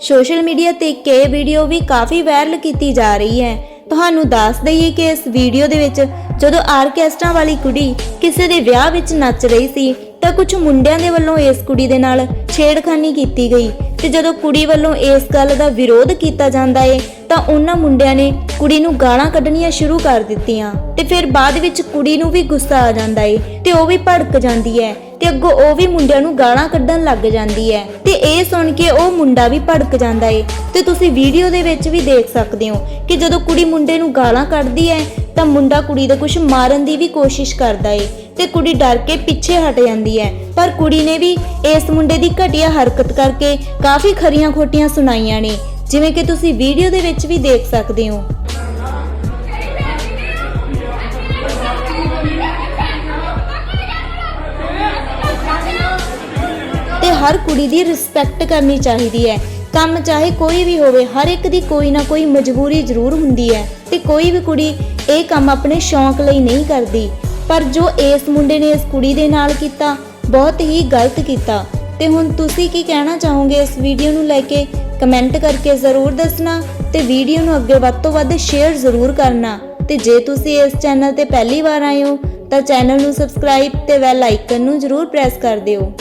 Social media ਤੇ ਇੱਕ ਇਹ ਵੀਡੀਓ ਵੀ ਕਾਫੀ ਵਾਇਰਲ ਕੀਤੀ ਜਾ ਰਹੀ ਹੈ। ਤੁਹਾਨੂੰ ਦੱਸ ਦਈਏ ਕਿ ਇਸ ਵੀਡੀਓ ਦੇ ਵਿੱਚ ਜਦੋਂ ਆਰਕੈਸਟਰਾ ਵਾਲੀ ਕੁੜੀ ਕਿਸੇ ਦੇ ਵਿਆਹ ਵਿੱਚ ਨੱਚ ਰਹੀ ਸੀ, ਤਾਂ ਕੁਝ ਮੁੰਡਿਆਂ ਦੇ ਵੱਲੋਂ ਇਸ ਕੁੜੀ ਦੇ ਨਾਲ ਛੇੜਖਾਨੀ ਕੀਤੀ ਗਈ ਤੇ ਜਦੋਂ ਕੁੜੀ ਵੱਲੋਂ ਇਸ ਗੱਲ ਦਾ ਵਿਰੋਧ ਕੀਤਾ ਜਾਂਦਾ ਏ, ਤਾਂ ਉਹਨਾਂ ਮੁੰਡਿਆਂ ਨੇ ਕੁੜੀ ਨੂੰ ਗਾਲਾਂ ਕੱਢਣੀਆਂ ਸ਼ੁਰੂ ਕਰ ਦਿੱਤੀਆਂ ਤੇ ਫਿਰ ਬਾਅਦ ਵਿੱਚ ਕੁੜੀ ਨੂੰ ਵੀ ਗੁੱਸਾ ਆ ਜਾਂਦਾ ਏ ਤੇ ਉਹ ਵੀ ਭੜਕ ਜਾਂਦੀ ਹੈ। ਤੇ ਅੱਗੋਂ ਉਹ ਵੀ ਮੁੰਡਿਆਂ ਨੂੰ ਗਾਲਾਂ ਕੱਢਣ ਲੱਗ ਜਾਂਦੀ ਹੈ। ਤੇ ਇਹ ਸੁਣ ਕੇ ਉਹ ਮੁੰਡਾ ਵੀ ਭੜਕ ਜਾਂਦਾ ਏ। ਤੇ ਤੁਸੀਂ ਵੀਡੀਓ ਦੇ ਵਿੱਚ ਵੀ ਦੇਖ ਸਕਦੇ ਹੋ ਕਿ ਜਦੋਂ ਕੁੜੀ ਮੁੰਡੇ ਨੂੰ ਗਾਲਾਂ ਕੱਢਦੀ ਹੈ, ਤਾਂ ਮੁੰਡਾ ਕੁੜੀ ਦਾ ਕੁਝ ਮਾਰਨ ਦੀ ਵੀ ਕੋਸ਼ਿਸ਼ ਕਰਦਾ ਏ। ਤੇ ਕੁੜੀ ਡਰ ਕੇ ਪਿੱਛੇ ਹਟ ਜਾਂਦੀ ਹੈ। ਪਰ ਕੁੜੀ ਨੇ ਵੀ ਇਸ ਮੁੰਡੇ ਦੀ ਘਟੀਆ ਹਰਕਤ ਕਰਕੇ ਕਾਫੀ ਖਰੀਆਂ ਖੋਟੀਆਂ ਸੁਣਾਈਆਂ ਨੇ। ਜਿਵੇਂ ਕਿ ਤੁਸੀਂ ਵੀਡੀਓ ਦੇ ਵਿੱਚ ਵੀ ਦੇਖ ਸਕਦੇ ਹੋ। ਹਰ ਕੁੜੀ ਦੀ ਰਿਸਪੈਕਟ ਕਰਨੀ ਚਾਹੀਦੀ ਹੈ। ਕੰਮ ਚਾਹੇ ਕੋਈ ਵੀ ਹੋਵੇ, ਹਰ ਇੱਕ ਦੀ ਕੋਈ ਨਾ ਕੋਈ ਮਜਬੂਰੀ ਜ਼ਰੂਰ ਹੁੰਦੀ ਹੈ ਤੇ ਕੋਈ ਵੀ ਕੁੜੀ ਇਹ ਕੰਮ ਆਪਣੇ ਸ਼ੌਂਕ ਲਈ ਨਹੀਂ ਕਰਦੀ। ਪਰ ਜੋ ਇਸ ਮੁੰਡੇ ਨੇ ਇਸ ਕੁੜੀ ਦੇ ਨਾਲ ਕੀਤਾ, ਬਹੁਤ ਹੀ ਗਲਤ ਕੀਤਾ। ਤੇ ਹੁਣ ਤੁਸੀਂ ਕੀ ਕਹਿਣਾ ਚਾਹੋਗੇ ਇਸ ਵੀਡੀਓ ਨੂੰ ਲੈ ਕੇ? ਕਮੈਂਟ ਕਰਕੇ ਜ਼ਰੂਰ ਦੱਸਣਾ ਤੇ ਵੀਡੀਓ ਨੂੰ ਅੱਗੇ ਵੱਧ ਤੋਂ ਵੱਧ ਸ਼ੇਅਰ ਜ਼ਰੂਰ ਕਰਨਾ। ਤੇ ਜੇ ਤੁਸੀਂ ਇਸ ਚੈਨਲ ਤੇ ਪਹਿਲੀ ਵਾਰ ਆਏ ਹੋ, ਤਾਂ ਚੈਨਲ ਨੂੰ ਸਬਸਕ੍ਰਾਈਬ ਤੇ ਬੈਲ ਆਈਕਨ ਨੂੰ ਜ਼ਰੂਰ ਪ੍ਰੈਸ ਕਰ ਦਿਓ।